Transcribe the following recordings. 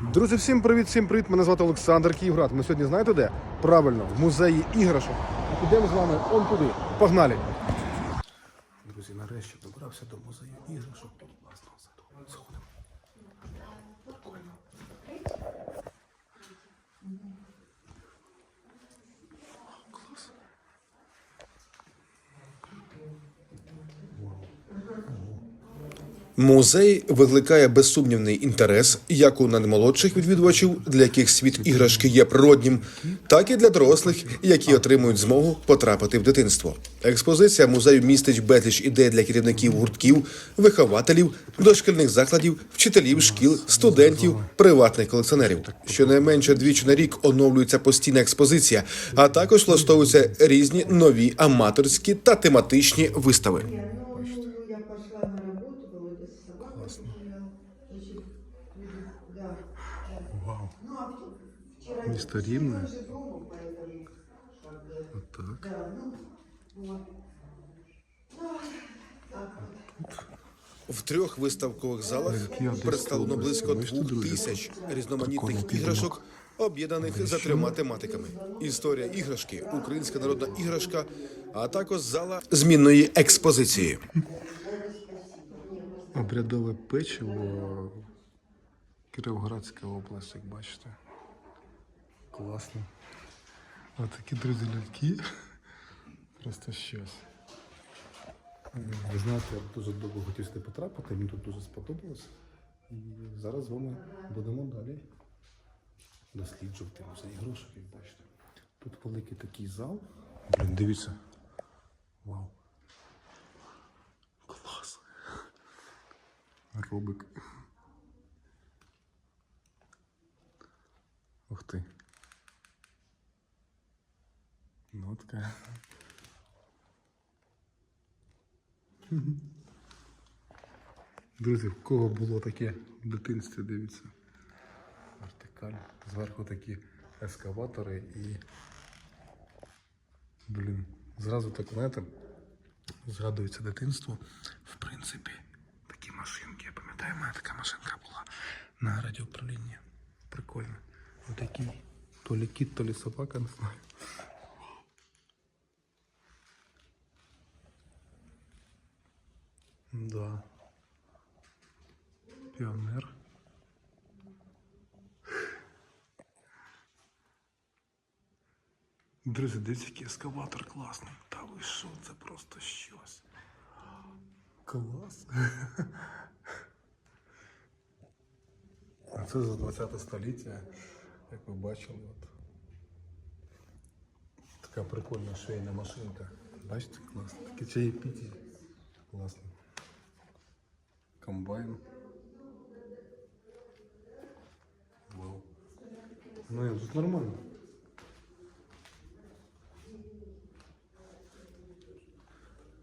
Друзі, всім привіт, всім привіт. Мене звати Олександр Київград. Ми сьогодні знаєте де? Правильно, в музеї іграшок. І підемо з вами он туди. Погнали! Друзі, нарешті добрався до музею іграшок. Тут класно все. Сходимо. Прикольно. Клас. Музей викликає безсумнівний інтерес як у наймолодших відвідувачів, для яких світ іграшки є природнім, так і для дорослих, які отримують змогу потрапити в дитинство. Експозиція музею містить безліч ідей для керівників гуртків, вихователів, дошкільних закладів, вчителів шкіл, студентів, приватних колекціонерів. Щонайменше двічі на рік оновлюється постійна експозиція, а також влаштовуються різні нові аматорські та тематичні вистави. Ну, я пошла на работу, Володя с собакой погулял. Значит, да. да. Вау. Ну, а в- вчера... Место Римное. Мы же дома, поэтому... как бы, Вот так. Да, ну, вот. Ой, так вот. В трьох виставкових залах Які Одеські представлено області. близько Бачите, двох друзі? тисяч різноманітних Прикольний іграшок, об'єднаних за трьома тематиками: історія іграшки, українська народна іграшка, а також зала змінної експозиції. Обрядове печиво. Кіровоградська область, як бачите. Класно. Ось такі друзі ляльки. Просто щось. Ви знаєте, я дуже довго хотів сюди потрапити, мені тут дуже сподобалось. І зараз з вами будемо далі досліджувати музей іграшок, як бачите. Тут великий такий зал. Блін, дивіться. Вау. Клас. Робик. Ух ти. Така. Друзі, в кого було таке в дитинстві, дивіться. Вертикаль. Зверху такі ескаватори і. Блін. Зразу так, знаєте, згадується дитинство. В принципі, такі машинки. Я пам'ятаю, в мене така машинка була на радіоуправлінні. Прикольно. Отакий. То лі кіт, то лі собака, не знаю. Да. Піонер. Друзі, дивіться, який ескаватор класний. Та ви що, це просто щось. Клас. А це за 20 століття, Як ви бачили, от. Така прикольна швейна машинка. Бачите, класно. Таке чаєпіті. Класно. Комбайн. Вау. Ну, тут нормально.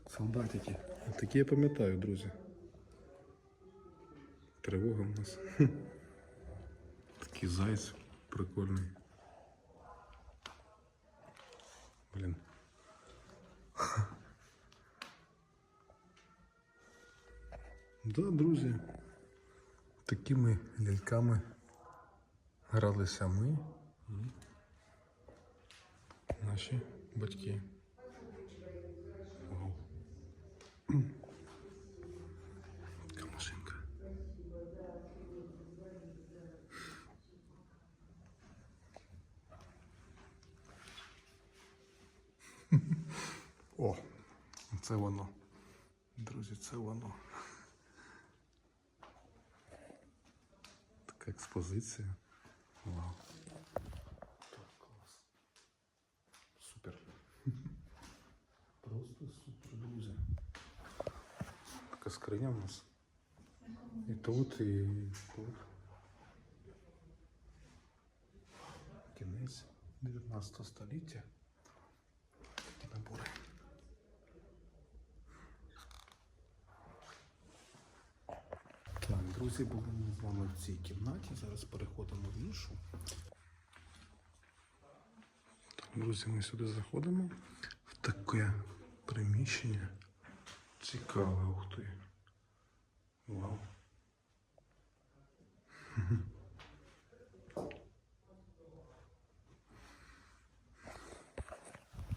Солдатики. Такі я пам'ятаю, друзі. Тривога в нас. Такий зайць прикольний. Блін. Да, друзі. Такими ляльками гралися ми і наші батьки. Вау. Така машинка. О, це воно. Друзі, це воно. Така експозиція. Вау. Так, клас. Супер. Просто супер, друзі. Така скриня в нас. І тут, і тут. Кінець 19 століття. Друзі, були ми з вами в цій кімнаті, зараз переходимо в іншу. Друзі, ми сюди заходимо в таке приміщення. Цікаве, ух ти. Вау.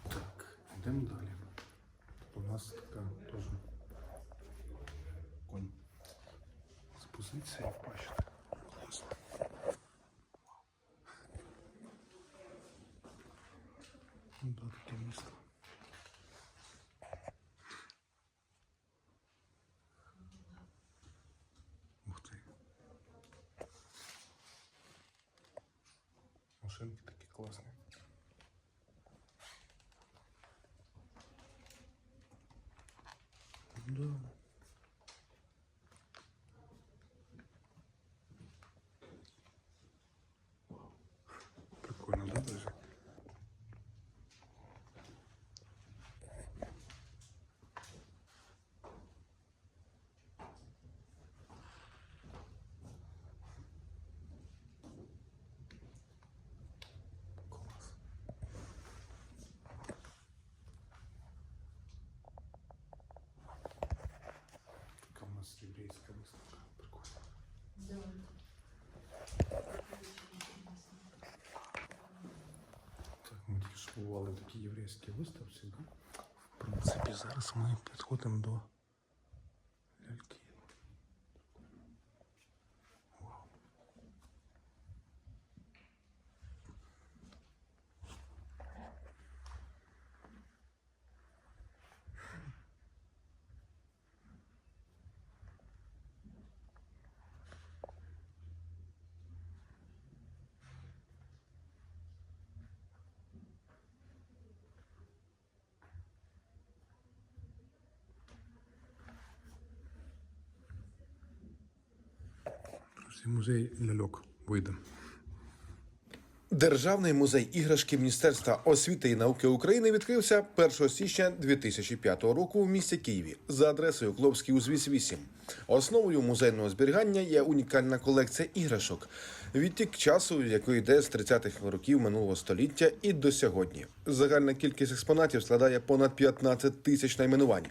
Так, йдемо далі. У нас така теж. з позиції, бачите. Класно. Ну, да, таке місто. Ух ти. Машинки такі класні. Да. Бували такі єврейські виставці, да? В принципі, зараз ми підходимо до ляльки. Вау. Друзі, музей ляльок вийде. Державний музей іграшки Міністерства освіти і науки України відкрився 1 січня 2005 року в місті Києві за адресою Клопський узвіз 8. Основою музейного зберігання є унікальна колекція іграшок, відтік часу, який йде з 30-х років минулого століття і до сьогодні. Загальна кількість експонатів складає понад 15 тисяч найменувань.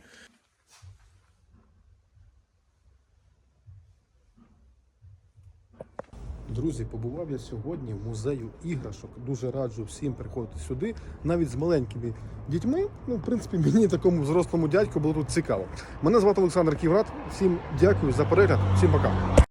Друзі, побував я сьогодні в музею іграшок. Дуже раджу всім приходити сюди, навіть з маленькими дітьми. Ну, в принципі, мені такому взрослому дядьку було тут цікаво. Мене звати Олександр Ківрат. Всім дякую за перегляд. Всім пока.